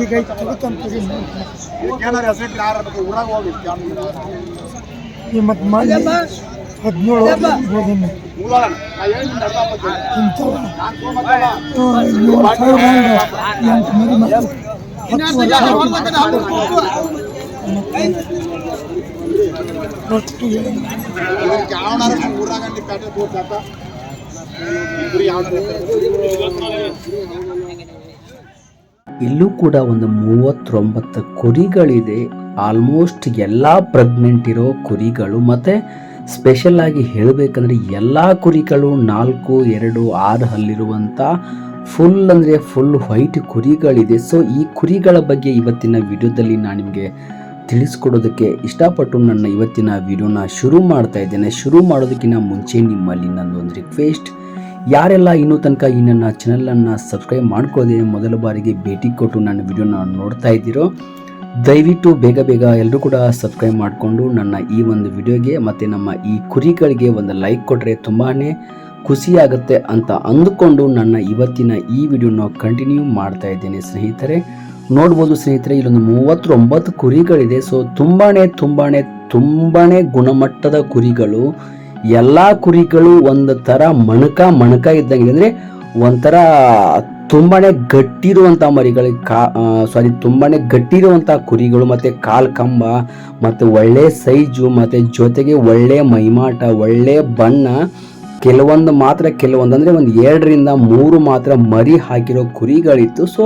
ಈಗ ಐದು ತಗೋತಾನೆ ಕುರಿ ಏನಾರ ಹೆಸರು ಯಾರ ಊರಾಗ ಹೋಗಿ ಈ ಮತ್ತು ಮಾಡಿ ಹದಿನೇಳು ಹೋಗಿನಿ ಇಂಥವ ಏಳು ಸಾವಿರ ಎಂಟು ಮರಿ ಮತ್ತು ಹತ್ತು ವರ್ಷ ಒಟ್ಟು ಯಾವನಾರ ಊರಾಗ ನಿಮ್ಮ ಪ್ಯಾಟೆ ಬೋರ್ಡ್ ಕುರಿ ಯಾವನಾರ ಇಲ್ಲೂ ಕೂಡ ಒಂದು ಮೂವತ್ತೊಂಬತ್ತು ಕುರಿಗಳಿದೆ. ಆಲ್ಮೋಸ್ಟ್ ಎಲ್ಲ ಪ್ರೆಗ್ನೆಂಟ್ ಇರೋ ಕುರಿಗಳು. ಮತ್ತು ಸ್ಪೆಷಲ್ ಆಗಿ ಹೇಳಬೇಕಂದ್ರೆ ಎಲ್ಲ ಕುರಿಗಳು ನಾಲ್ಕು, ಎರಡು, ಆರು ಹಲ್ಲಿರುವಂಥ ಫುಲ್ ಅಂದರೆ ಫುಲ್ ವೈಟ್ ಕುರಿಗಳಿದೆ. ಸೊ ಈ ಕುರಿಗಳ ಬಗ್ಗೆ ಇವತ್ತಿನ ವಿಡಿಯೋದಲ್ಲಿ ನಾನು ನಿಮಗೆ ತಿಳಿಸ್ಕೊಡೋದಕ್ಕೆ ಇಷ್ಟಪಟ್ಟು ನನ್ನ ಇವತ್ತಿನ ವಿಡಿಯೋನ ಶುರು ಮಾಡ್ತಾ ಇದ್ದೇನೆ. ಶುರು ಮಾಡೋದಕ್ಕಿಂತ ಮುಂಚೆ ನಿಮ್ಮಲ್ಲಿ ನನ್ನೊಂದು ರಿಕ್ವೆಸ್ಟ್ ಯಾರೆಲ್ಲ ಇನ್ನೂ ತನಕ ಈ ನನ್ನ ಚಾನಲನ್ನು ಸಬ್ಸ್ಕ್ರೈಬ್ ಮಾಡ್ಕೊಳ್ಳದೆ ಮೊದಲ ಬಾರಿಗೆ ಭೇಟಿ ಕೊಟ್ಟು ನನ್ನ ವಿಡಿಯೋನ ನೋಡ್ತಾ ಇದ್ದೀರೋ, ದಯವಿಟ್ಟು ಬೇಗ ಬೇಗ ಎಲ್ಲರೂ ಕೂಡ ಸಬ್ಸ್ಕ್ರೈಬ್ ಮಾಡಿಕೊಂಡು ನನ್ನ ಈ ಒಂದು ವಿಡಿಯೋಗೆ ಮತ್ತು ನಮ್ಮ ಈ ಕುರಿಗಳಿಗೆ ಒಂದು ಲೈಕ್ ಕೊಟ್ಟರೆ ತುಂಬಾ ಖುಷಿಯಾಗುತ್ತೆ ಅಂತ ಅಂದುಕೊಂಡು ನನ್ನ ಇವತ್ತಿನ ಈ ವಿಡಿಯೋನ ಕಂಟಿನ್ಯೂ ಮಾಡ್ತಾ ಇದ್ದೇನೆ ಸ್ನೇಹಿತರೆ. ನೋಡ್ಬೋದು ಸ್ನೇಹಿತರೆ, ಇಲ್ಲೊಂದು ಮೂವತ್ತೊಂಬತ್ತು ಕುರಿಗಳಿದೆ. ಸೊ ತುಂಬಾ ತುಂಬಾ ತುಂಬಾ ಗುಣಮಟ್ಟದ ಕುರಿಗಳು ಎಲ್ಲ ಕುರಿಗಳು ಒಂದು ಥರ ಮಣಕ ಮಣಕ ಇದ್ದಂಗೆ ಅಂದರೆ ಒಂಥರ ತುಂಬಾ ಗಟ್ಟಿರುವಂಥ ಮರಿಗಳು ಕಾ ಸಾರಿ ತುಂಬಾನೇ ಗಟ್ಟಿರುವಂಥ ಕುರಿಗಳು ಮತ್ತು ಕಾಲು ಕಂಬ ಮತ್ತು ಒಳ್ಳೆ ಸೈಜು ಮತ್ತು ಜೊತೆಗೆ ಒಳ್ಳೆ ಮೈಮಾಟ, ಒಳ್ಳೆ ಬಣ್ಣ, ಕೆಲವೊಂದು ಮಾತ್ರ ಕೆಲವೊಂದು ಅಂದರೆ ಒಂದು ಎರಡರಿಂದ ಮೂರು ಮಾತ್ರ ಮರಿ ಹಾಕಿರೋ ಕುರಿಗಳಿತ್ತು. ಸೊ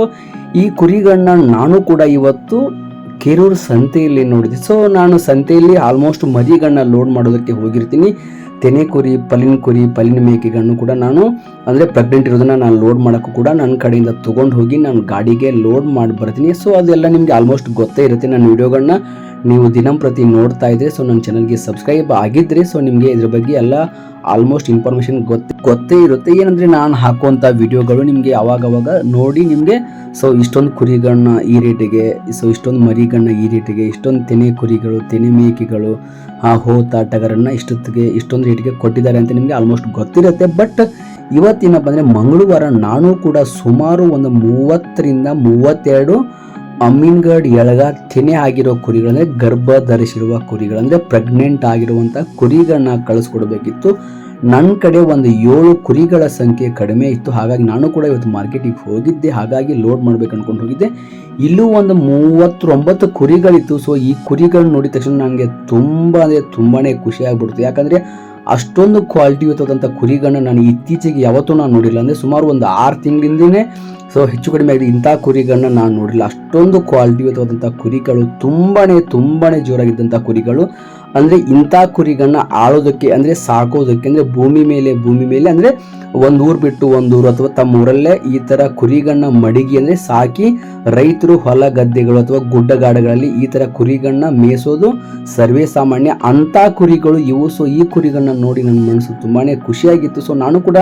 ಈ ಕುರಿಗಳನ್ನ ನಾನು ಕೂಡ ಇವತ್ತು ಕೆರೂರು ಸಂತೆಯಲ್ಲಿ ನೋಡಿದೆ ಸೊ ನಾನು ಸಂತೆಯಲ್ಲಿ ಆಲ್ಮೋಸ್ಟ್ ಮರಿಗಳನ್ನ ಲೋಡ್ ಮಾಡೋದಕ್ಕೆ ಹೋಗಿರ್ತೀನಿ. ತೆನೆ ಕುರಿ ಪಲಿನ ಕುರಿ ಪಲಿನ ಮೇಕೆಗಳನ್ನು ಕೂಡ ನಾನು, ಅಂದರೆ ಪ್ರೆಗ್ನೆಂಟ್ ಇರೋದನ್ನ ನಾನು ಲೋಡ್ ಮಾಡೋಕ್ಕೂ ಕೂಡ ನನ್ನ ಕಡೆಯಿಂದ ತೊಗೊಂಡು ಹೋಗಿ ನಾನು ಗಾಡಿಗೆ ಲೋಡ್ ಮಾಡಿ ಬರ್ತೀನಿ. ಸೊ ಅದೆಲ್ಲ ನಿಮಗೆ ಆಲ್ಮೋಸ್ಟ್ ಗೊತ್ತೇ ಇರುತ್ತೆ. ನನ್ನ ವಿಡಿಯೋಗಳನ್ನ ನೀವು ದಿನಂಪ್ರತಿ ನೋಡ್ತಾ ಇದ್ರೆ ಸೊ ನನ್ನ ಚಾನಲ್ಗೆ ಸಬ್ಸ್ಕ್ರೈಬ್ ಆಗಿದ್ರೆ ಸೊ ನಿಮಗೆ ಇದ್ರ ಬಗ್ಗೆ ಎಲ್ಲ ಆಲ್ಮೋಸ್ಟ್ ಇನ್ಫಾರ್ಮೇಷನ್ ಗೊತ್ತೇ ಗೊತ್ತೇ ಇರುತ್ತೆ. ಏನಂದರೆ ನಾನು ಹಾಕುವಂಥ ವಿಡಿಯೋಗಳು ನಿಮಗೆ ಅವಾಗವಾಗ ನೋಡಿ ನಿಮಗೆ ಸೊ ಇಷ್ಟೊಂದು ಕುರಿಗಳನ್ನ ಈ ರೇಟಿಗೆ ಸೊ ಇಷ್ಟೊಂದು ಮರಿಗಳನ್ನ ಈ ರೇಟಿಗೆ ಇಷ್ಟೊಂದು ತೆನೆ ಕುರಿಗಳು, ತೆನೆ ಮೇಕೆಗಳು, ಆ ಹೋತ ಟಗರನ್ನು ಇಷ್ಟೊತ್ತಿಗೆ, ಇಷ್ಟೊಂದು ರೇಟಿಗೆ ಕೊಟ್ಟಿದ್ದಾರೆ ಅಂತ ನಿಮಗೆ ಆಲ್ಮೋಸ್ಟ್ ಗೊತ್ತಿರುತ್ತೆ. ಬಟ್ ಇವತ್ತಿನ ಬಂದರೆ ಮಂಗಳವಾರ ನಾನು ಕೂಡ ಸುಮಾರು ಒಂದು ಮೂವತ್ತರಿಂದ ಮೂವತ್ತೆರಡು ಅಮೀನ್ಗಢ್ ಎಳಗ ತೆನೆ ಆಗಿರೋ ಕುರಿಗಳಂದ್ರೆ ಗರ್ಭ ಧರಿಸಿರುವ ಕುರಿಗಳಂದ್ರೆ ಪ್ರೆಗ್ನೆಂಟ್ ಆಗಿರುವಂಥ ಕುರಿಗಳನ್ನ ಕಳಿಸ್ಕೊಡ್ಬೇಕಿತ್ತು. ನನ್ನ ಕಡೆ ಒಂದು ಏಳು ಕುರಿಗಳ ಸಂಖ್ಯೆ ಕಡಿಮೆ ಇತ್ತು. ಹಾಗಾಗಿ ನಾನು ಕೂಡ ಇವತ್ತು ಮಾರ್ಕೆಟಿಗೆ ಹೋಗಿದ್ದೆ. ಹಾಗಾಗಿ ಲೋಡ್ ಮಾಡ್ಬೇಕು ಅನ್ಕೊಂಡು ಹೋಗಿದ್ದೆ. ಇಲ್ಲೂ ಒಂದು ಮೂವತ್ತೊಂಬತ್ತು ಕುರಿಗಳಿತ್ತು. ಸೊ ಈ ಕುರಿಗಳನ್ನ ನೋಡಿದ ತಕ್ಷಣ ನನಗೆ ತುಂಬ ಅಂದರೆ ತುಂಬಾ ಖುಷಿ ಆಗ್ಬಿಡ್ತು. ಯಾಕಂದರೆ ಅಷ್ಟೊಂದು ಕ್ವಾಲಿಟಿ ಇರ್ತದಂಥ ಕುರಿಗಳನ್ನ ನಾನು ಇತ್ತೀಚೆಗೆ ಯಾವತ್ತೂ ನಾನು ನೋಡಿಲ್ಲ. ಅಂದರೆ ಸುಮಾರು ಒಂದು ಆರು ತಿಂಗಳಿಂದನೇ ಸೊ ಹೆಚ್ಚು ಕಡಿಮೆ ಆಗಿದೆ. ಇಂಥ ಕುರಿಗಳನ್ನ ನಾನು ನೋಡಿಲ್ಲ. ಅಷ್ಟೊಂದು ಕ್ವಾಲಿಟಿ ಇರ್ತದಂಥ ಕುರಿಗಳು ತುಂಬಾ ತುಂಬನೇ ಜೋರಾಗಿದ್ದಂಥ ಕುರಿಗಳು. ಅಂದರೆ ಇಂಥ ಕುರಿಗಳನ್ನ ಆಳೋದಕ್ಕೆ, ಅಂದರೆ ಸಾಕೋದಕ್ಕೆ, ಅಂದರೆ ಭೂಮಿ ಮೇಲೆ ಭೂಮಿ ಮೇಲೆ, ಅಂದರೆ ಒಂದು ಊರು ಬಿಟ್ಟು ಒಂದು ಊರು ಅಥವಾ ತಮ್ಮ ಊರಲ್ಲೇ ಈ ಥರ ಕುರಿಗಳನ್ನ ಮಡಗಿ, ಅಂದರೆ ಸಾಕಿ ರೈತರು ಹೊಲ ಗದ್ದೆಗಳು ಅಥವಾ ಗುಡ್ಡಗಾಡುಗಳಲ್ಲಿ ಈ ಥರ ಕುರಿಗಳನ್ನ ಮೇಯಿಸೋದು ಸರ್ವೇ ಸಾಮಾನ್ಯ. ಅಂಥ ಕುರಿಗಳು ಇವು. ಸೊ ಈ ಕುರಿಗಳನ್ನ ನೋಡಿ ನನ್ನ ಮನಸ್ಸು ತುಂಬಾ ಖುಷಿಯಾಗಿತ್ತು. ಸೊ ನಾನು ಕೂಡ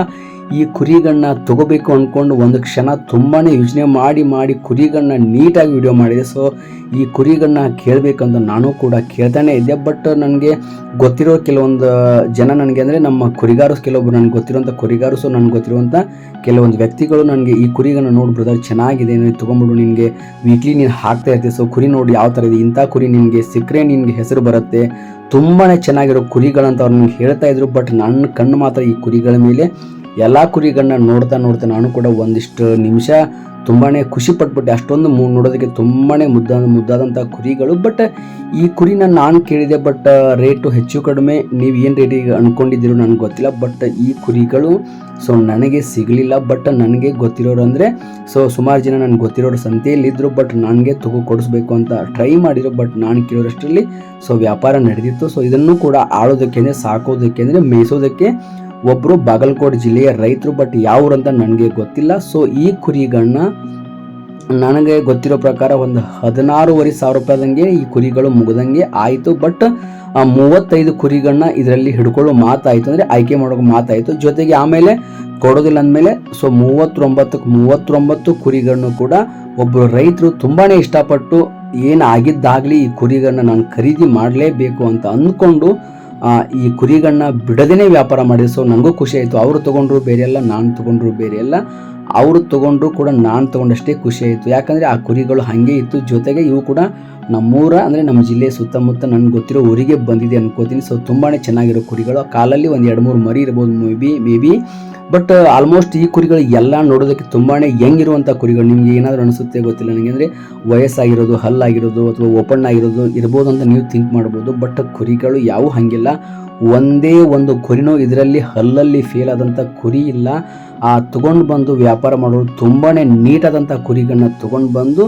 ಈ ಕುರಿಗಳನ್ನ ತಗೋಬೇಕು ಅಂದ್ಕೊಂಡು ಒಂದು ಕ್ಷಣ ತುಂಬಾ ಯೋಚನೆ ಮಾಡಿ ಮಾಡಿ ಕುರಿಗಳನ್ನ ನೀಟಾಗಿ ವಿಡಿಯೋ ಮಾಡಿದೆ. ಸೊ ಈ ಕುರಿಗಳನ್ನ ಕೇಳಬೇಕಂತ ನಾನು ಕೂಡ ಕೇಳ್ತಾನೆ ಇದ್ದೆ. ಬಟ್ ನನಗೆ ಗೊತ್ತಿರೋ ಕೆಲವೊಂದು, ಜನ ನನಗೆ ಅಂದರೆ ನಮ್ಮ ಕುರಿಗಾರಸ್ ಕೆಲವೊಬ್ರು ನನಗೆ ಗೊತ್ತಿರುವಂಥ ಕುರಿಗಾರಸು ನನಗೆ ಗೊತ್ತಿರುವಂಥ ಕೆಲವೊಂದು ವ್ಯಕ್ತಿಗಳು ನನಗೆ ಈ ಕುರಿಗಳನ್ನ ನೋಡಿ ಬ್ರದರ್ ಚೆನ್ನಾಗಿದೆ, ನೀನು ತೊಗೊಂಬಿಡು ನಿನಗೆ ವೀಕ್ಲಿ ನೀನು ಹಾಕ್ತಾ ಇರ್ತೀವಿ ಸೊ ಕುರಿ ನೋಡಿ ಯಾವ ಥರ ಇದೆ. ಇಂಥ ಕುರಿ ನಿಮಗೆ ಸಿಕ್ಕರೆ ನಿಮಗೆ ಹೆಸರು ಬರುತ್ತೆ. ತುಂಬಾ ಚೆನ್ನಾಗಿರೋ ಕುರಿಗಳಂತ ಅವ್ರು ನನಗೆ ಹೇಳ್ತಾ ಇದ್ರು. ಬಟ್ ನನ್ನ ಕಣ್ಣು ಮಾತ್ರ ಈ ಕುರಿಗಳ ಮೇಲೆ ಎಲ್ಲ ಕುರಿಗಳನ್ನ ನೋಡ್ತಾ ನೋಡ್ತಾ ನಾನು ಕೂಡ ಒಂದಿಷ್ಟು ನಿಮಿಷ ತುಂಬಾ ಖುಷಿ ಪಟ್ಬಿಟ್ಟೆ. ಅಷ್ಟೊಂದು ನೋಡೋದಕ್ಕೆ ತುಂಬಾ ಮುದ್ದಾದ ಮುದ್ದಾದಂಥ ಕುರಿಗಳು. ಬಟ್ ಈ ಕುರಿನ ನಾನು ಕೇಳಿದೆ ಬಟ್ ರೇಟು ಹೆಚ್ಚು ಕಡಿಮೆ. ನೀವು ಏನು ರೇಟಿಗೆ ಅಂದ್ಕೊಂಡಿದ್ದೀರೋ ನನಗೆ ಗೊತ್ತಿಲ್ಲ. ಬಟ್ ಈ ಕುರಿಗಳು ಸೊ ನನಗೆ ಸಿಗಲಿಲ್ಲ. ಬಟ್ ನನಗೆ ಗೊತ್ತಿರೋರು ಅಂದರೆ ಸೊ ಸುಮಾರು ಜನ ನನಗೆ ಗೊತ್ತಿರೋರು ಸಂತೆಯಲ್ಲಿದ್ದರು ಬಟ್ ನನಗೆ ತಗೋ ಕೊಡಿಸ್ಬೇಕು ಅಂತ ಟ್ರೈ ಮಾಡಿದ್ರು. ಬಟ್ ನಾನು ಕೇಳೋರಷ್ಟರಲ್ಲಿ ಸೊ ವ್ಯಾಪಾರ ನಡೆದಿತ್ತು. ಸೊ ಇದನ್ನು ಕೂಡ ಆಳೋದಕ್ಕೆ ಅಂದರೆ, ಸಾಕೋದಕ್ಕೆ ಅಂದರೆ, ಮೇಯಿಸೋದಕ್ಕೆ ಒಬ್ಬರು ಬಾಗಲಕೋಟೆ ಜಿಲ್ಲೆಯ ರೈತರು ಬಟ್ ಯಾವ್ರು ಅಂತ ನನಗೆ ಗೊತ್ತಿಲ್ಲ. ಸೊ ಈ ಕುರಿಗಳನ್ನ ನನಗೆ ಗೊತ್ತಿರೋ ಪ್ರಕಾರ ಒಂದು ಹದಿನಾರೂವರೆ ಸಾವಿರ ರೂಪಾಯಿದಂಗೆ ಈ ಕುರಿಗಳು ಮುಗ್ದಂಗೆ ಆಯಿತು. ಬಟ್ ಆ ಮೂವತ್ತೈದು ಕುರಿಗಳನ್ನ ಇದರಲ್ಲಿ ಹಿಡ್ಕೊಳ್ಳೋ ಮಾತಾಯಿತು ಅಂದರೆ ಆಯ್ಕೆ ಮಾಡೋಕೆ ಮಾತಾಯಿತು. ಜೊತೆಗೆ ಆಮೇಲೆ ಕೊಡೋದಿಲ್ಲ ಅಂದಮೇಲೆ ಸೊ ಮೂವತ್ತೊಂಬತ್ತಕ್ಕೆ ಮೂವತ್ತೊಂಬತ್ತು ಕುರಿಗಳನ್ನು ಕೂಡ ಒಬ್ಬರು ರೈತರು ತುಂಬಾ ಇಷ್ಟಪಟ್ಟು ಏನು ಆಗಿದ್ದಾಗಲಿ ಈ ಕುರಿಗಳನ್ನ ನಾನು ಖರೀದಿ ಮಾಡಲೇಬೇಕು ಅಂತ ಅಂದ್ಕೊಂಡು ಈ ಕುರಿಗಳನ್ನ ಬಿಡದೇ ವ್ಯಾಪಾರ ಮಾಡಿದ್ರು. ಸೊ ನನಗೂ ಖುಷಿ ಆಯಿತು. ಅವರು ತೊಗೊಂಡ್ರು, ಬೇರೆ ಎಲ್ಲ, ನಾನು ತೊಗೊಂಡ್ರು, ಬೇರೆ ಎಲ್ಲ. ಅವರು ತೊಗೊಂಡ್ರು ಕೂಡ ನಾನು ತಗೊಂಡಷ್ಟೇ ಖುಷಿ ಆಯಿತು. ಯಾಕಂದರೆ ಆ ಕುರಿಗಳು ಹಾಗೆ ಇತ್ತು. ಜೊತೆಗೆ ಇವು ಕೂಡ ನಮ್ಮೂರ, ಅಂದರೆ ನಮ್ಮ ಜಿಲ್ಲೆ ಸುತ್ತಮುತ್ತ ನನಗೆ ಗೊತ್ತಿರೋ ಊರಿಗೆ ಬಂದಿದೆ ಅನ್ಕೋತೀನಿ. ಸೊ ತುಂಬಾ ಚೆನ್ನಾಗಿರೋ ಕುರಿಗಳು. ಕಾಲಲ್ಲಿ ಒಂದು ಎರಡು ಮೂರು ಮರಿ ಇರ್ಬೋದು maybe maybe but almost ಈ ಕುರಿಗಳು ಎಲ್ಲ ನೋಡೋದಕ್ಕೆ ತುಂಬಾ ಹೆಂಗಿರುವಂಥ ಕುರಿಗಳು. ನಿಮ್ಗೆ ಏನಾದರೂ ಅನಿಸುತ್ತೆ ಗೊತ್ತಿಲ್ಲ ನನಗೆ. ಅಂದರೆ ವಯಸ್ಸಾಗಿರೋದು, ಹಲ್ಲಾಗಿರೋದು ಅಥವಾ ಓಪನ್ ಆಗಿರೋದು ಇರ್ಬೋದು ಅಂತ ನೀವು ಥಿಂಕ್ ಮಾಡ್ಬೋದು. ಬಟ್ ಕುರಿಗಳು ಯಾವ ಹಾಗಿಲ್ಲ. ಒಂದೇ ಒಂದು ಕುರಿನೂ ಇದರಲ್ಲಿ ಹಲ್ಲಲ್ಲಿ ಫೇಲ್ ಆದಂಥ ಕುರಿ ಇಲ್ಲ. ಆ ತೊಗೊಂಡು ಬಂದು ವ್ಯಾಪಾರ ಮಾಡೋರು ತುಂಬಾ ನೀಟಾದಂಥ ಕುರಿಗಳನ್ನ ತೊಗೊಂಡು ಬಂದು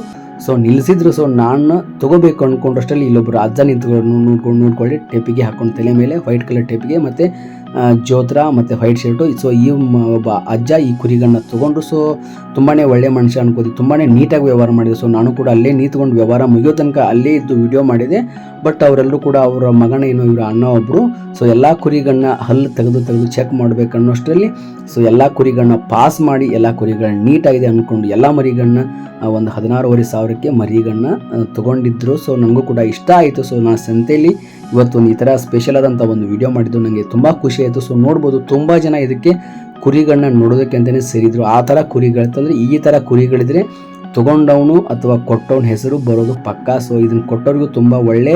ಸೊ ನಿಲ್ಲಿಸಿದ್ರು ಸೊ ನಾನು ತಗೋಬೇಕು ಅಂದ್ಕೊಂಡಷ್ಟರಲ್ಲಿ ಇಲ್ಲೊಬ್ಬರು ಅಜ್ಜ ನಿಂತ್ಕೊಂಡು ನೋಡ್ಕೊಂಡು ನೋಡ್ಕೊಳ್ಳಿ, ಟೇಪಿಗೆ ಹಾಕೊಂಡು ತಲೆ ಮೇಲೆ ವೈಟ್ ಕಲರ್ ಟೇಪಿಗೆ ಮತ್ತು ಜೋತ್ರ ಮತ್ತು ವೈಟ್ ಶರ್ಟು ಸೊ ಈ ಒಬ್ಬ ಅಜ್ಜ ಈ ಕುರಿಗಳನ್ನ ತೊಗೊಂಡು ಸೊ ತುಂಬಾ ಒಳ್ಳೆ ಮನುಷ್ಯ ಅನ್ಕೋತಿ ತುಂಬಾ ನೀಟಾಗಿ ವ್ಯವಹಾರ ಮಾಡಿದೆ. ಸೊ ನಾನು ಕೂಡ ಅಲ್ಲೇ ನಿಂತ್ಕೊಂಡು ವ್ಯವಹಾರ ಮುಗಿಯೋ ತನಕ ಅಲ್ಲೇ ಇದ್ದು ವಿಡಿಯೋ ಮಾಡಿದೆ. ಬಟ್ ಅವರೆಲ್ಲರೂ ಕೂಡ ಅವರ ಮಗನ ಏನು, ಇವರ ಅಣ್ಣ ಒಬ್ಬರು ಸೊ ಎಲ್ಲ ಕುರಿಗಳನ್ನ ಹಲ್ಲು ತೆಗೆದು ತೆಗೆದು ಚೆಕ್ ಮಾಡ್ಬೇಕು ಅನ್ನೋಷ್ಟರಲ್ಲಿ ಸೊ ಎಲ್ಲ ಕುರಿಗಳನ್ನ ಪಾಸ್ ಮಾಡಿ, ಎಲ್ಲ ಕುರಿಗಳನ್ನ ನೀಟಾಗಿದೆ ಅಂದ್ಕೊಂಡು ಎಲ್ಲ ಮರಿಗಳನ್ನ ಒಂದು ಹದಿನಾರೂವರೆ ಸಾವಿರಕ್ಕೆ ಮರಿಗಳನ್ನ ತೊಗೊಂಡಿದ್ರು. ಸೊ ನನಗೂ ಕೂಡ ಇಷ್ಟ ಆಯಿತು. ಸೊ ನಾನು ಸಂತೆಯಲ್ಲಿ ಇವತ್ತು ಒಂದು ಈ ಥರ ಸ್ಪೆಷಲ್ ಆದಂಥ ಒಂದು ವಿಡಿಯೋ ಮಾಡಿದ್ದು ನನಗೆ ತುಂಬ ಖುಷಿ ಆಯಿತು. ಸೊ ನೋಡ್ಬೋದು ತುಂಬ ಜನ ಇದಕ್ಕೆ ಕುರಿಗಳನ್ನ ನೋಡೋದಕ್ಕೆ ಅಂತಲೇ ಸೇರಿದ್ರು. ಆ ಥರ ಕುರಿಗಳಿತ್ತಂದರೆ ಈ ಥರ ಕುರಿಗಳಿದ್ರೆ ತೊಗೊಂಡವನು ಅಥವಾ ಕೊಟ್ಟವನ ಹೆಸರು ಬರೋದು ಪಕ್ಕಾ. ಸೊ ಇದನ್ನು ಕೊಟ್ಟವ್ರಿಗೂ ತುಂಬ ಒಳ್ಳೆ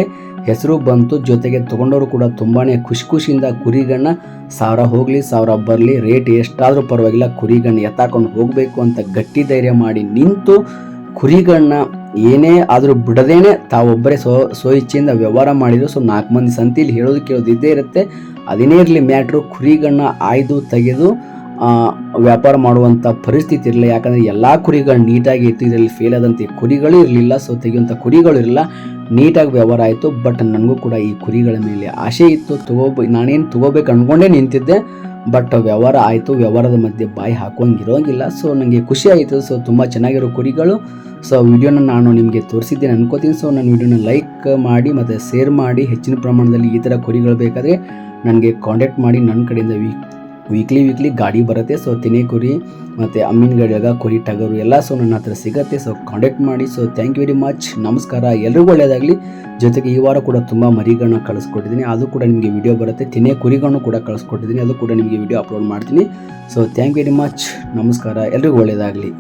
ಹೆಸರು ಬಂತು. ಜೊತೆಗೆ ತಗೊಂಡವರು ಕೂಡ ತುಂಬಾ ಖುಷಿ ಖುಷಿಯಿಂದ ಕುರಿಗಳನ್ನ ಸಾವಿರ ಹೋಗಲಿ, ಸಾವಿರ ಬರಲಿ, ರೇಟ್ ಎಷ್ಟಾದರೂ ಪರವಾಗಿಲ್ಲ ಕುರಿಗಳನ್ನ ಎತ್ತಾಕೊಂಡು ಹೋಗಬೇಕು ಅಂತ ಗಟ್ಟಿ ಧೈರ್ಯ ಮಾಡಿ ನಿಂತು ಕುರಿಗಳನ್ನ ಏನೇ ಆದರೂ ಬಿಡದೇನೆ ತಾವೊಬ್ಬರೇ ಸೋ ಸೋ ಇಚ್ಛೆಯಿಂದ ವ್ಯವಹಾರ ಮಾಡಿದ್ರು. ಸೊ ನಾಲ್ಕು ಮಂದಿ ಸಂತೀಲಿ ಹೇಳೋದು ಕೇಳೋದು ಇದ್ದೇ ಇರುತ್ತೆ. ಅದೇನೇ ಇರಲಿ ಮ್ಯಾಟ್ರು ಕುರಿಗಳನ್ನ ಆಯ್ದು ತೆಗೆದು ವ್ಯಾಪಾರ ಮಾಡುವಂಥ ಪರಿಸ್ಥಿತಿ ಇರಲಿಲ್ಲ ಯಾಕಂದರೆ ಎಲ್ಲ ಕುರಿಗಳು ನೀಟಾಗಿ ಇತ್ತು, ಇದರಲ್ಲಿ ಫೇಲ್ ಆದಂಥ ಕುರಿಗಳು ಇರಲಿಲ್ಲ ಸೊ ತೆಗೆಯುವಂಥ ಕುರಿಗಳು ಇರಲಿಲ್ಲ, ನೀಟಾಗಿ ವ್ಯವಹಾರ ಆಯಿತು ಬಟ್ ನನಗೂ ಕೂಡ ಈ ಕುರಿಗಳ ಮೇಲೆ ಆಸೆ ಇತ್ತು, ತಗೋಬ, ನಾನೇನು ತಗೋಬೇಕು ಅಂದ್ಕೊಂಡೇ ನಿಂತಿದ್ದೆ ಬಟ್ ವ್ಯವಹಾರ ಆಯಿತು, ವ್ಯವಹಾರದ ಮಧ್ಯೆ ಬಾಯಿ ಹಾಕೋಂಗಿರೋಂಗಿಲ್ಲ ಸೊ ನನಗೆ ಖುಷಿ ಆಯಿತು ಸೊ ತುಂಬ ಚೆನ್ನಾಗಿರೋ ಕುರಿಗಳು ಸೊ ವಿಡಿಯೋನ ನಾನು ನಿಮಗೆ ತೋರಿಸಿದ್ದೇನೆ ಅನ್ಕೋತೀನಿ ಸೊ ನನ್ನ ವಿಡಿಯೋನ ಲೈಕ್ ಮಾಡಿ, ಮತ್ತು ಶೇರ್ ಮಾಡಿ, ಹೆಚ್ಚಿನ ಪ್ರಮಾಣದಲ್ಲಿ ಈ ಥರ ಕುರಿಗಳು ಬೇಕಾದರೆ ನನಗೆ ಕಾಂಟ್ಯಾಕ್ಟ್ ಮಾಡಿ ನನ್ನ ಕಡೆಯಿಂದ ವೀಕ್ಲಿ ವೀಕ್ಲಿ ಗಾಡಿ ಬರುತ್ತೆ. ಸೊ ತಿನೇ ಕುರಿ ಮತ್ತು ಅಮ್ಮಿನ ಗಡಿಯಾಗ ಕುರಿ ಟಗರು, ಎಲ್ಲ ಸೊ ನನ್ನ ಹತ್ರ ಸಿಗುತ್ತೆ. ಸೊ ಕಾಂಟ್ಯಾಕ್ಟ್ ಮಾಡಿ. So thank you very much ನಮಸ್ಕಾರ. ಎಲ್ರಿಗೂ ಒಳ್ಳೆಯದಾಗಲಿ ಜೊತೆಗೆ ಈ ವಾರ ಕೂಡ ತುಂಬ ಮರಿಗಳನ್ನ ಕಳಿಸ್ಕೊಟ್ಟಿದ್ದೀನಿ. ಅದು ಕೂಡ ನಿಮಗೆ ವಿಡಿಯೋ ಬರುತ್ತೆ. ತಿನೇ ಕುರಿಗಳನ್ನು ಕೂಡ ಕಳಿಸ್ಕೊಟ್ಟಿದ್ದೀನಿ. ಅದು ಕೂಡ ನಿಮಗೆ ವಿಡಿಯೋ ಅಪ್ಲೋಡ್ ಮಾಡ್ತೀನಿ. So thank you very much ನಮಸ್ಕಾರ. ಎಲ್ರಿಗೂ ಒಳ್ಳೆಯದಾಗಲಿ